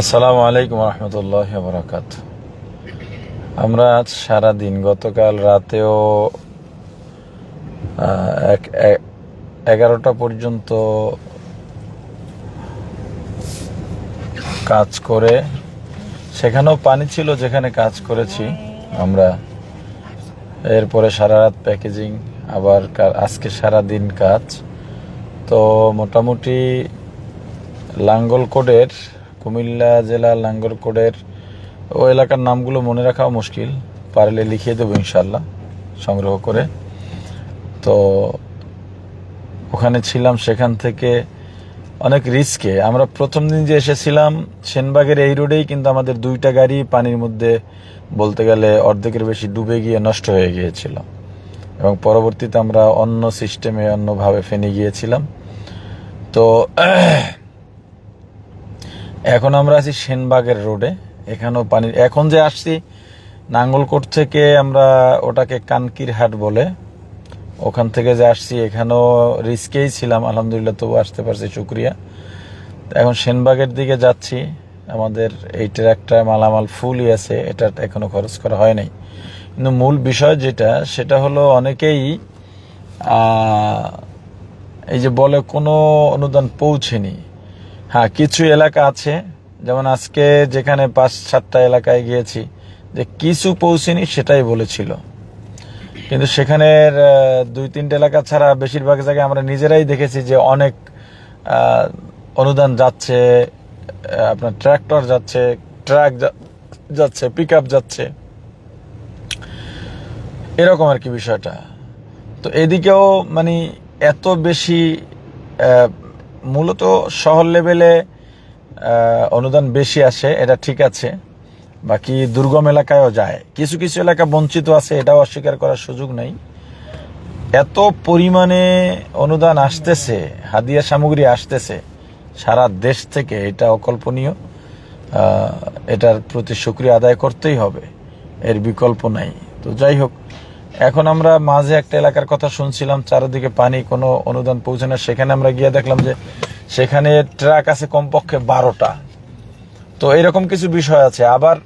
আসসালামু আলাইকুম রহমতুল্লাহ বরাকাত আমরা আজ সারাদিন, গতকাল রাতেও এগারোটা পর্যন্ত কাজ করে, সেখানেও পানি ছিল যেখানে কাজ করেছি আমরা। এরপরে সারা রাত প্যাকেজিং, আবার আজকে সারা দিন কাজ। তো মোটামুটি লাঙ্গলকোটের কুমিল্লা জেলা লাঙ্গলকোটের ও এলাকার নামগুলো মনে রাখাও মুশকিল। পারলে লিখিয়ে দেবো ইনশাল্লাহ সংগ্রহ করে। তো ওখানে ছিলাম, সেখান থেকে অনেক রিস্কে। আমরা প্রথম দিন যে এসেছিলাম, সেনবাগের এই রোডেই কিন্তু আমাদের দুইটা গাড়ি পানির মধ্যে বলতে গেলে অর্ধেকের বেশি ডুবে গিয়ে নষ্ট হয়ে গিয়েছিল। এবং পরবর্তীতে আমরা অন্য সিস্টেমে অন্যভাবে ফেনে গিয়েছিলাম। তো এখন আমরা আছি সেনবাগের রোডে। এখানেও পানি এখন যে আসছি, নাঙ্গলকোট থেকে আমরা ওটাকে কানকির হাট বলে। ওখান থেকে যে আসছি, এখানেও রিস্কেই ছিলাম, আলহামদুলিল্লাহ তবু আসতে পারছি, শুক্রিয়া। এখন সেনবাগের দিকে যাচ্ছি। আমাদের এই ট্রাকটায় মালামাল ফুলই আছে, এটা এখনও খরচ করা হয় নাই। কিন্তু মূল বিষয় যেটা, সেটা হলো অনেকেই এই যে বলে কোনো অনুদান পৌঁছেনি। হ্যাঁ কিছু এলাকা আছে, যেমন আজকে যেখানে পাঁচ সাতটা এলাকায় গিয়েছি, যে কিছু পৌঁছেনি সেটাই বলেছিল। কিন্তু সেখানের দুই তিনটে এলাকা ছাড়া বেশিরভাগ জায়গায় আমরা নিজেরাই দেখেছি যে অনেক অনুদান যাচ্ছে আপনার ট্রাক্টর যাচ্ছে, ট্রাক যাচ্ছে পিক যাচ্ছে। এরকম আর কি বিষয়টা। তো এদিকেও মানে এত বেশি মূলত শহর লেভেলে অনুদান বেশি আসে, এটা ঠিক আছে। বাকি দুর্গম এলাকায়ও যায়। কিছু কিছু এলাকা বঞ্চিত আছে, এটাও অস্বীকার করার সুযোগ নেই। এত পরিমাণে অনুদান আসতেছে, হাদিয়া সামগ্রী আসতেছে, সারা দেশ থেকে, এটা অকল্পনীয়। এটার প্রতি সুক্রিয়া আদায় করতেই হবে, এর বিকল্প নাই। তো যাই হোক এখন আমরা মাঝে একটা এলাকার কথা শুনছিলাম, চারিদিকে পানি, কোনো অনুদান পৌঁছে না। সেখানে আমরা গিয়ে দেখলাম যে সেখানে ট্রাক আছে কমপক্ষে বারোটা। তো এরকম কিছু বিষয় আছে। আবার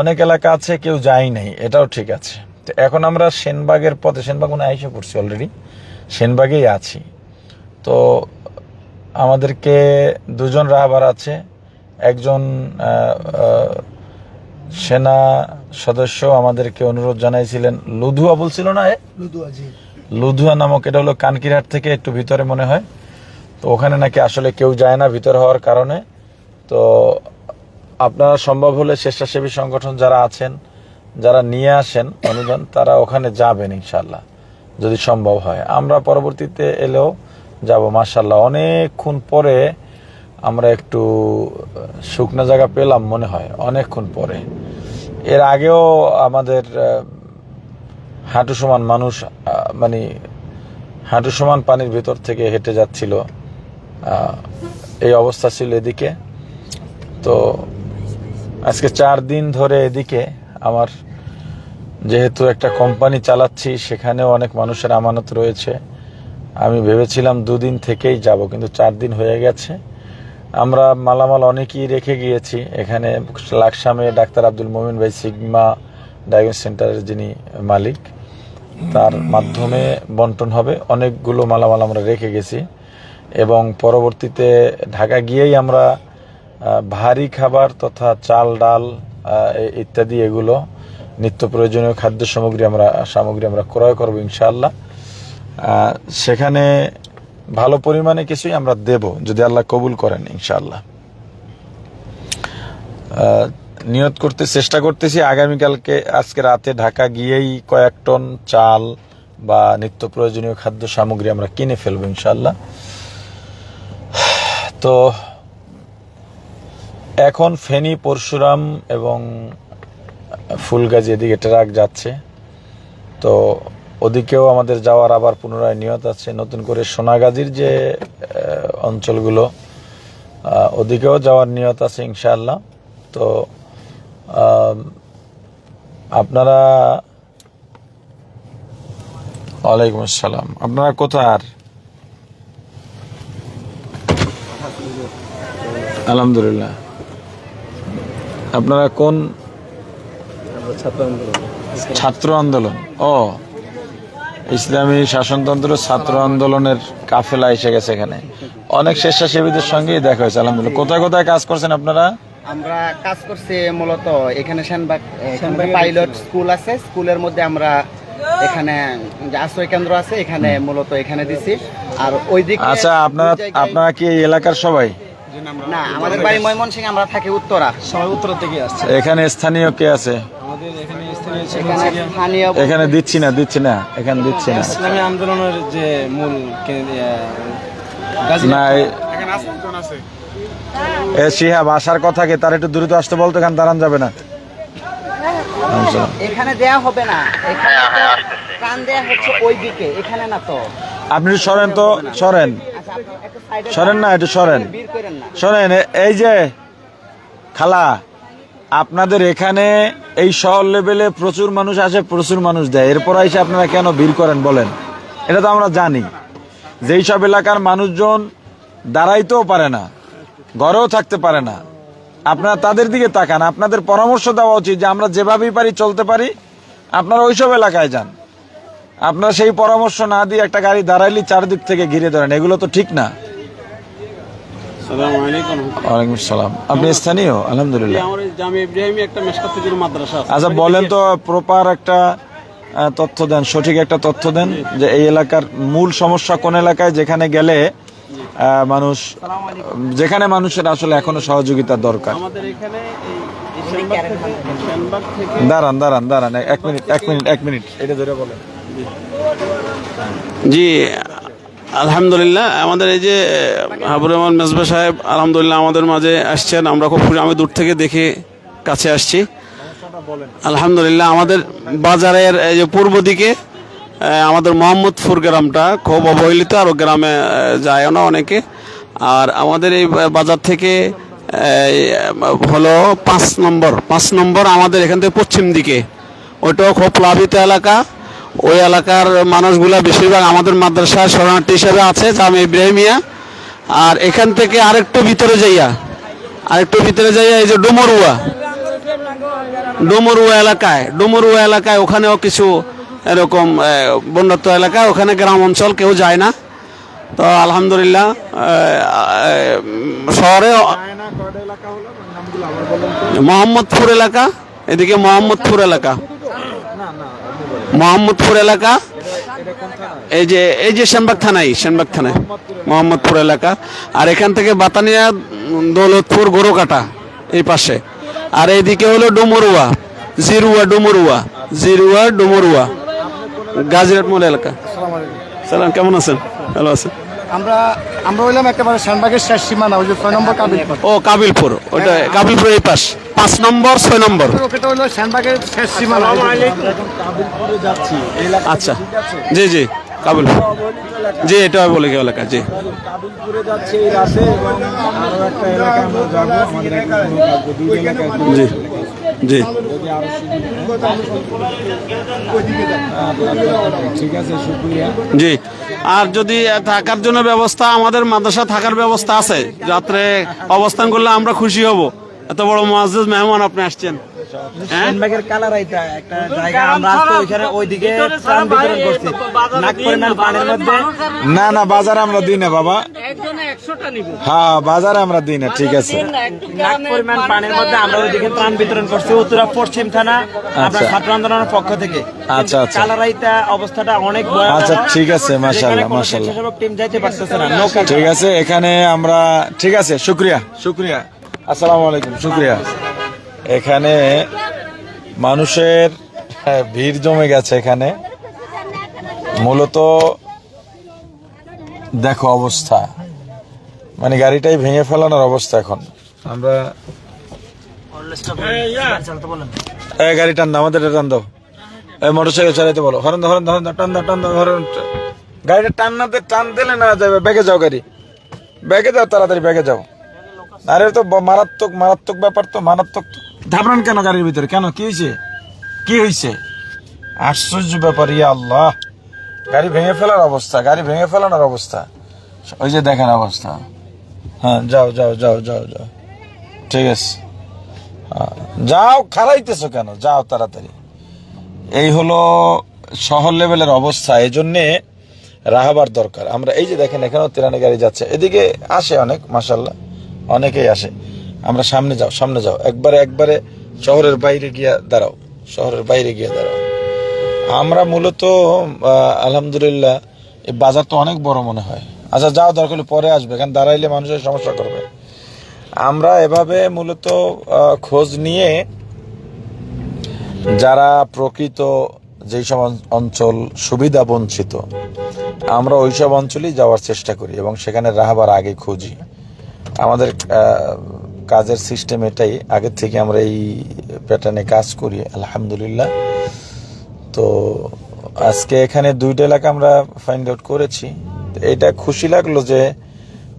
অনেক এলাকা আছে, কেউ যায় নাই। এটাও ঠিক আছে। তো এখন আমরা সেনবাগের পথে, সেনবাগ মনে আইসে পড়ছি অলরেডি সেনবাগেই আছি। তো আমাদেরকে দুজন রাহাবার আছে, একজন সেনা সদস্য আমাদেরকে অনুরোধ জানাইছিলেন। লুধুয়া বলছিল না লুধুয়া নামক এটা হলো কানকিরহাট থেকে একটু ভিতরে মনে হয়। তো ওখানে নাকি আসলে কেউ যায় না ভিতর হওয়ার কারণে। তো আপনারা সম্ভব হলে স্বেচ্ছাসেবী সংগঠন যারা আছেন যারা নিয়ে আসেন অনুদান তারা ওখানে যাবেন ইনশাল্লাহ যদি সম্ভব হয়। আমরা পরবর্তীতে এলেও যাব মার্শাল্লাহ অনেকক্ষণ পরে আমরা একটু শুকনো জায়গা পেলাম মনে হয়, অনেকক্ষণ পরে। এর আগেও আমাদের হাঁটু সমান মানুষ মানে হাঁটু সমান পানির ভেতর থেকে হেঁটে যাচ্ছিল এই অবস্থা ছিল এদিকে। তো আজকে চার দিন ধরে এদিকে আমার যেহেতু একটা কোম্পানি চালাচ্ছি, সেখানেও অনেক মানুষের আমানত রয়েছে। আমি ভেবেছিলাম দুদিন থেকেই যাব, কিন্তু চার দিন হয়ে গেছে। আমরা মালামাল অনেকই রেখে গিয়েছি। এখানে লাকসামে ডাক্তার আব্দুল মোমিন ভাই সিগমা ডায়াগনোস সেন্টারের যিনি মালিক, তার মাধ্যমে বন্টন হবে। অনেকগুলো মালামাল আমরা রেখে গেছি এবং পরবর্তীতে ঢাকা গিয়েই আমরা ভারী খাবার তথা চাল, ডাল ইত্যাদি এগুলো, নিত্য প্রয়োজনীয় খাদ্য সামগ্রী আমরা সামগ্রী আমরা ক্রয় করব ইনশাআল্লাহ। সেখানে ভালো পরিমাণে কিছুই আমরা দেব যদি আল্লাহ কবুল করেন, ইনশাআল্লাহ। নিয়ত করতে, চেষ্টা করতেছি আগামীকালকে, আজকে রাতে ঢাকা গিয়েই কয়েক টন চাল বা নিত্য প্রয়োজনীয় খাদ্য সামগ্রী আমরা কিনে ফেলব ইনশাল্লাহ তো এখন ফেনী, পরশুরাম এবং ফুলগাজী এদিকে ট্রাক যাচ্ছে। তো ওদিকেও আমাদের যাওয়ার আবার পুনরায় নিয়ত আছে। নতুন করে সোনাগাজীর যে অঞ্চলগুলো ওদিকেও যাওয়ার নিয়ত আছে ইনশাআল্লাহ। তো আপনারা ওয়ালাইকুম আসসালাম। আপনারা কোথার? আলহামদুলিল্লাহ। আপনারা কোন? ছাত্র আন্দোলন। ছাত্র আন্দোলন। ও ইসলামী শাসনতন্ত্র ছাত্র আন্দোলনের কাফেলা এসে গেছে এখানে। অনেক স্বেচ্ছাসেবীদের সঙ্গেই দেখা হয়েছে আলহামদুলিল্লাহ। কোথায় কোথায় কাজ করছেন আপনারা? আমরা কাজ করছি মূলত এখানে শানবাগ পাইলট স্কুল আছে। স্কুলের মধ্যে আমরা এখানে যে আশ্রয় কেন্দ্র আছে এখানে মূলত এখানে দিছি। আর ওইদিকে আচ্ছা আপনারা আপনারা কি এই এলাকার সবাই? না আমাদের বাড়ি ময়মনসিং আমরা থাকি উত্তরা। সবাই উত্তর থেকে আসছে। এখানে স্থানীয় কে আছে? এখানে দিচ্ছি না দিচ্ছি না এখানে দিচ্ছি না। ইসলামী আন্দোলনের যে মূল না এ শিহাব আসার কথা কি? তার একটু দ্রুত আসতে বলতো এখানে দাঁড়ান যাবে না। আচ্ছা। এখানে দেয়া হবে না। এখানে দেয়া হচ্ছে ওই দিকে। এখানে না তো। আপনি সরেন তো সরেন। আচ্ছা সরেন না একটু সরেন। বীর করেন না। শোনেন এ- এই যে খালা। আপনাদের এখানে এই শহর লেভেলে প্রচুর মানুষ আসে, প্রচুর মানুষ দেয়। এরপর এসে আপনারা কেন ভিড় করেন বলেন? এটা তো আমরা জানি। যেই সব এলাকার মানুষজন দাঁড়াইতেও পারে না, ঘরেও থাকতে পারে না। আপনারা তাদের দিকে তাকান, আপনাদের পরামর্শ দেওয়া উচিত যে আমরা যেভাবেই পারি চলতে পারি, আপনারা ওইসব এলাকায় যান। আপনারা সেই পরামর্শ না দিয়ে একটা গাড়ি দাঁড়াইলে চারদিক থেকে ঘিরে ধরেন, এগুলো তো ঠিক না। ওয়ালাইকুম আপনি স্থানীয়? আলহামদুলিল্লাহ। আচ্ছা বলেন তো প্রপার একটা তথ্য দেন সঠিক একটা তথ্য দেন যে এই এলাকার মূল সমস্যা কোন এলাকায় যেখানে গেলে মানুষ যেখানে মানুষের আসলে এখনও সহযোগিতার দরকার। দাঁড়ান দাঁড়ান দাঁড়ান এক মিনিট এক মিনিট এক মিনিট। এটা ধরে বলেন জি। আলহামদুলিল্লাহ, আমাদের এই যে হাবুর রহমান মেজবা সাহেব আলহামদুলিল্লাহ আমাদের মাঝে আসছেন। আমরা খুব আমি দূর থেকে দেখে কাছে আসছি। আলহামদুলিল্লাহ, আমাদের বাজারের এই যে পূর্ব দিকে আমাদের মোহাম্মদপুর গ্রামটা খুব অবহেলিত, আর ও গ্রামে যায় না অনেকে। আর আমাদের এই বাজার থেকে হলো পাঁচ নম্বর পাঁচ নম্বর আমাদের এখান থেকে পশ্চিম দিকে। ওইটাও খুব প্লাবিত এলাকা। ওই এলাকার মানুষগুলা বেশিরভাগ আমাদের মাদ্রাসার শরণার্থী হিসেবে আছে জামে ইব্রাহিমিয়া। আর এখান থেকে আরেকটু ভিতরে যাইয়া আরেকটু ভিতরে যাইয়া এই যে ডুমরুয়া ডুমরুয়া এলাকায় ডুমরুয়া এলাকায় ওখানেও কিছু এরকম আহ, বন্যাত্ম এলাকা ওখানে গ্রাম অঞ্চল কেউ যায় না। তো আলহামদুলিল্লাহ শহরে মোহাম্মদপুর এলাকা এদিকে মোহাম্মদপুর এলাকা। মোহাম্মদপুর এলাকা। এই যে এই যে শ্যামবাগ থানায় শ্যামবাগ থানায় মোহাম্মদপুর এলাকা। আর এখান থেকে বাতানিয়া দৌলতপুর গোরকাটা এই পাশে। আর এইদিকে হলো ডুমরুয়া জিরুয়া ডুমরুয়া জিরুয়া ডুমরুয়া গাজীরাট মোড় এলাকা। সালাম কেমন আছেন? ভালো আছেন? আমরা আমরা হইলাম একেবারে শ্যানবাগের শেষ সীমানা ওই যে ছয় নম্বর কাবিল ও কাবিলপুর ওইটা কাবিলপুর এই পাশ। পাঁচ নম্বর, ছয় নম্বর। আচ্ছা। জি জি, কাবিল। জি, এটা বলে গেল এলাকা, জি। জি জি। জি, আর যদি থাকার জন্য ব্যবস্থা, আমাদের মাদ্রাসা থাকার ব্যবস্থা আছে, রাত্রে অবস্থান করলে আমরা খুশি হব। এত বড় মহাজ মেহমান আপনি আসছেন। হ্যাঁ? কালার একটা জায়গা আমরা ওইখানে ওইদিকে করছি। নাক পানির মধ্যে। না না বাজারে আমরা দিই না বাবা। হ্যাঁ বাজারে আমরা দিই না ঠিক আছে। নাক পরিমাণ পানির মধ্যে আমরা ওইদিকে ত্রাণ বিতরণ করছি উত্তরা পশ্চিম থানা আমরা আচ্ছা। ছাত্র আন্দোলনের পক্ষ থেকে। আচ্ছা, আচ্ছা। কালারাইতা অবস্থাটা অনেক আচ্ছা, ঠিক আছে, মাশাআল্লাহ, মাশাআল্লাহ। টিম যাইতে পারতেছে না ঠিক আছে এখানে আমরা ঠিক আছে শুক্রিয়া শুক্রিয়া। আসসালামু আলাইকুম শুক্রিয়া। এখানে মানুষের হ্যাঁ, ভিড় জমে গেছে এখানে। মূলত দেখো অবস্থা। মানে গাড়িটাই ভেঙে ফেলানোর অবস্থা এখন। আমরা গাড়ি টান দাও আমাদের টান দাও। মোটর সাইকেল চালাইতে বলো। হরেন হরেন দাও, টান দাও টান দাও গাড়িটা টান না টান দিলে না যাবে। ব্যাগে যাও গাড়ি। ব্যাগে যাও তাড়াতাড়ি ব্যাগে যাও। আরে তো মারাত্মক মারাত্মক ব্যাপার তো, মারাত্মক ধাবরান কেন গাড়ির ভিতরে? কেন? কি হয়েছে? কি হয়েছে? আশ্চর্য ব্যাপার, ইয়া আল্লাহ। গাড়ি ভেঙে ফেলার অবস্থা, গাড়ি ভেঙে ফেলানোর অবস্থা। ওই যে দেখেন অবস্থা। হ্যাঁ যাও যাও যাও যাও যাও। ঠিক আছে। যাও খারাইতেছো কেন? যাও তাড়াতাড়ি। এই হলো শহর লেভেলের অবস্থা। এই জন্যে রাহাবার দরকার। আমরা এই যে দেখেন, এখানেও তিরানি গাড়ি যাচ্ছে। এদিকে আসে অনেক মাসাল্লাহ অনেকেই আসে। আমরা সামনে যাও সামনে যাও। একবারে একবারে শহরের বাইরে গিয়া দাঁড়াও। শহরের বাইরে গিয়ে দাঁড়াও। আমরা মূলত আলহামদুলিল্লাহ, এই বাজার তো অনেক বড় মনে হয়। আচ্ছা যাও, দরকার হলে পরে আসবে, কারণ দাঁড়াইলে মানুষের সমস্যা করবে। আমরা এভাবে মূলত খোঁজ নিয়ে যারা প্রকৃত যেই সব অঞ্চল সুবিধা বঞ্চিত, আমরা ওইসব অঞ্চলেই যাওয়ার চেষ্টা করি এবং সেখানে রাহাবার আগে খুঁজি। আমাদের কাজের সিস্টেম এটাই। আগের থেকে আমরা এই প্যাটার্নে কাজ করি আলহামদুলিল্লাহ। তো আজকে এখানে দুইটা এলাকা আমরা ফাইন্ড আউট করেছি। এটা খুশি লাগল যে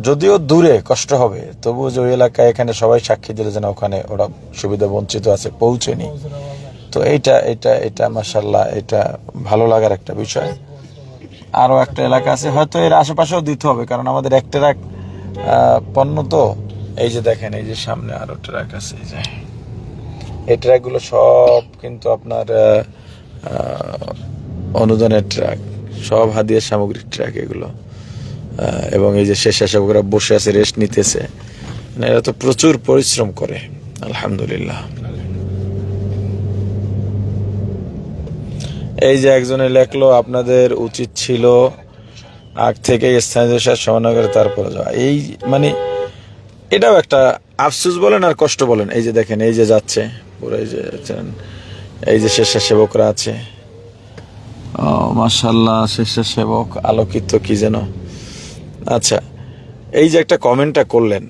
যদিও দূরে কষ্ট হবে তবুও যে ওই এলাকায় এখানে সবাই সাক্ষী দিলে যেন ওখানে ওরা সুবিধা বঞ্চিত আছে পৌঁছেনি। তো এইটা এটা এটা মাসাল্লাহ এটা ভালো লাগার একটা বিষয়। আরও একটা এলাকা আছে হয়তো এর আশেপাশেও দিতে হবে কারণ আমাদের এক ট্রাক আহ, পণ্য তো? এই যে দেখেন, এই যে সামনে আরও ট্রাক আছে, এই যে। এই ট্রাকগুলো সব কিন্তু আপনার অনুদানের ট্রাক, সব হাদিয়া সামগ্রিক ট্রাক এগুলো। এবং এই যে স্বেচ্ছাসেবকরা বসে আছে, রেস্ট নিতেছে। মানে এরা তো প্রচুর পরিশ্রম করে, আলহামদুলিল্লাহ। এই যে একজনে লেখলো, আপনাদের উচিত ছিল আগ থেকে স্থানীয় সাথে সমন্বয় করে তারপরে যাওয়া। এই মানে এটাও একটা আফসুস বলেন আর কষ্ট বলেন। এই যে দেখেন, এই যে যাচ্ছে, পুরো এই যে এই যে স্বেচ্ছাসেবকরা আছে। ও মাশাল্লাহ স্বেচ্ছাসেবক আলোকিত কি যেন। আচ্ছা এই যে একটা কমেন্টটা করলেন,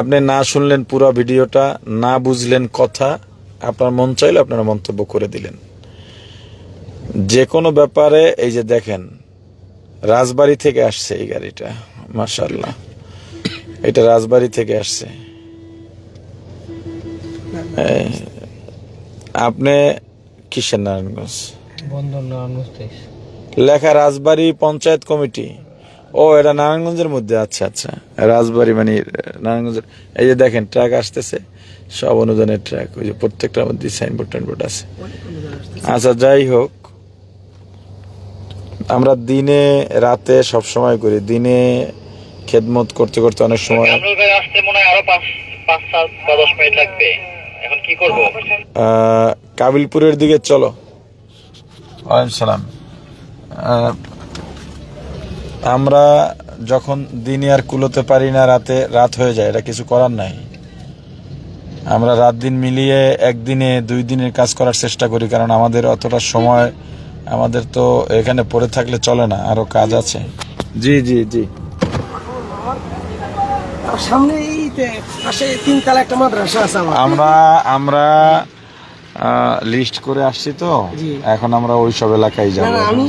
আপনি না শুনলেন পুরো ভিডিওটা, না বুঝলেন কথা, আপনার মন চাইলে আপনারা মন্তব্য করে দিলেন। যে কোনো ব্যাপারে এই যে দেখেন রাজবাড়ি থেকে আসছে এই গাড়িটা মাশাল্লাহ এটা রাজবাড়ি থেকে আসছে। আপনি কিসের নারায়ণগঞ্জ? লেখা রাজবাড়ি পঞ্চায়েত কমিটি। ও এটা নারায়ণগঞ্জের মধ্যে আচ্ছা আচ্ছা। রাজবাড়ি মানে নারায়ণগঞ্জের এই যে দেখেন ট্রাক আসতেছে সব অনুদানের ট্রাক ওই যে প্রত্যেকটার মধ্যে সাইনবোর্ড টাইনবোর্ড আছে। আচ্ছা যাই হোক আমরা দিনে রাতে সব সময় করি। দিনে খেদমত করতে করতে অনেক সময় ভাই আসতে মনে হয় আরও পাঁচ পাঁচ সাত বা দশ মিনিট লাগবে। এখন কি করব? কাবিলপুরের দিকে চলো। ওয়ালাইকুম সালাম। আমরা যখন দিনে আর কুলোতে পারি না রাতে রাত হয়ে যায় এটা কিছু করার নাই। আমরা রাত দিন মিলিয়ে একদিনে দুই দিনের কাজ করার চেষ্টা করি কারণ আমাদের অতটা সময় আমাদের তো এখানে পড়ে থাকলে চলে না আরও কাজ আছে। জি জি জি। সামনে পাশে তিনতলা একটা মাদ্রাসা আছে আমরা আমরা লিস্ট করে আসছি তো। এখন আমরা ওই সব এলাকায় যাব। আমি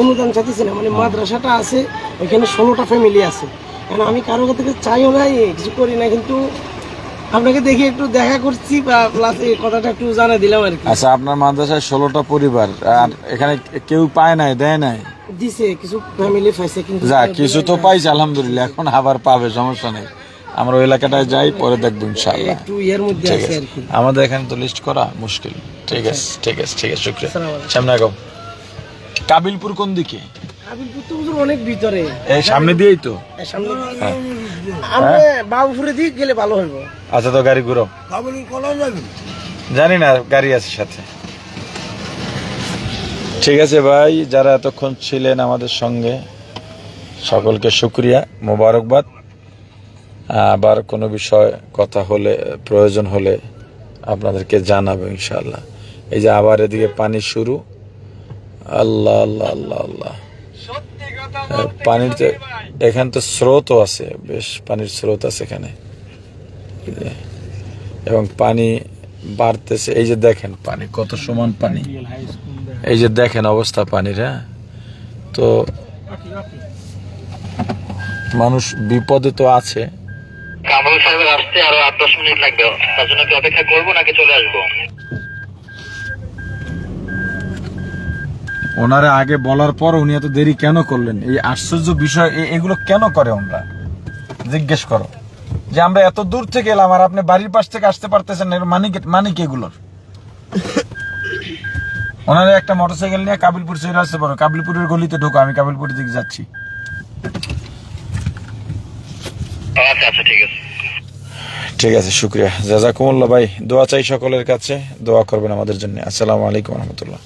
অনুদান চাইতেছি না মানে মাদ্রাসাটা আছে ওইখানে ষোলোটা ফ্যামিলি আছে। কারণ আমি কারও থেকে চাইও না এ কিছু করি না কিন্তু আপনাকে দেখে একটু দেখা করছি বা প্লাস এই কথাটা একটু জানা দিলাম আর কি। আচ্ছা আপনার মাদ্রাসায় ষোলোটা পরিবার আর এখানে কেউ পায় নাই দেয় নাই? দিছে কিছু ফ্যামিলি পাইছে কিন্তু যা কিছু তো পাইছে আলহামদুলিল্লাহ এখন আবার পাবে সমস্যা নেই। আমরা ওই এলাকাটায় যাই পরে দেখব ইনশাআল্লাহ। একটু ইয়ের মধ্যে আছে আর কি। আমাদের এখানে তো লিস্ট করা মুশকিল। ঠিক আছে ঠিক আছে ঠিক আছে শুক্রিয়া। সামনে আগাও। কাবিলপুর কোন দিকে? অনেক ভিতরে। এই সামনে দিয়েই তো? এর সামনে আমরা বাবুপুরে দিকে গেলে ভালো হইব। আচ্ছা তো গাড়ি ঘুরো। জানি না গাড়ি আছে সাথে। ঠিক আছে ভাই যারা এতক্ষণ ছিলেন আমাদের সঙ্গে সকলকে শুক্রিয়া মোবারকবাদ। আবার কোনো বিষয় কথা হলে প্রয়োজন হলে আপনাদেরকে জানাব ইনশাল্লাহ এই যে আবার এদিকে পানি শুরু। আল্লাহ আল্লাহ আল্লাহ আল্লাহ। হ্যাঁ, পানির তো এখানে তো স্রোতও আছে বেশ পানির স্রোত আছে এখানে। এবং পানি বাড়তেছে এই যে দেখেন পানি কত সমান পানি। এই যে দেখেন অবস্থা পানির হ্যাঁ? তো মানুষ বিপদে তো আছে। কামরুল সাহেবের আসতে আরও আট দশ মিনিট লাগবে। তার জন্য কি অপেক্ষা করব নাকি চলে আসব? ওনারে আগে বলার পর উনি এত দেরি কেন করলেন? এই আশ্চর্য বিষয় এগুলো কেন করে ওনারা? জিজ্ঞেস করো। যে আমরা এত দূর থেকে এলাম আর আপনি বাড়ির পাশ থেকে আসতে পারতেছেন না এর মানে কি- মানে এগুলোর? ওনারা একটা মোটরসাইকেল নিয়ে কাবিলপুর চলে আসতে পারো। কাবিলপুরের গলিতে ঢোকো আমি কাবিলপুরের দিকে যাচ্ছি। আচ্ছা আচ্ছা ঠিক আছে। ঠিক আছে শুক্রিয়া। জাজাকুমুল্লাহ ভাই দোয়া চাই সকলের কাছে। দোয়া করবেন আমাদের জন্য। আসসালামু আলাইকুম রহমতুল্লাহ।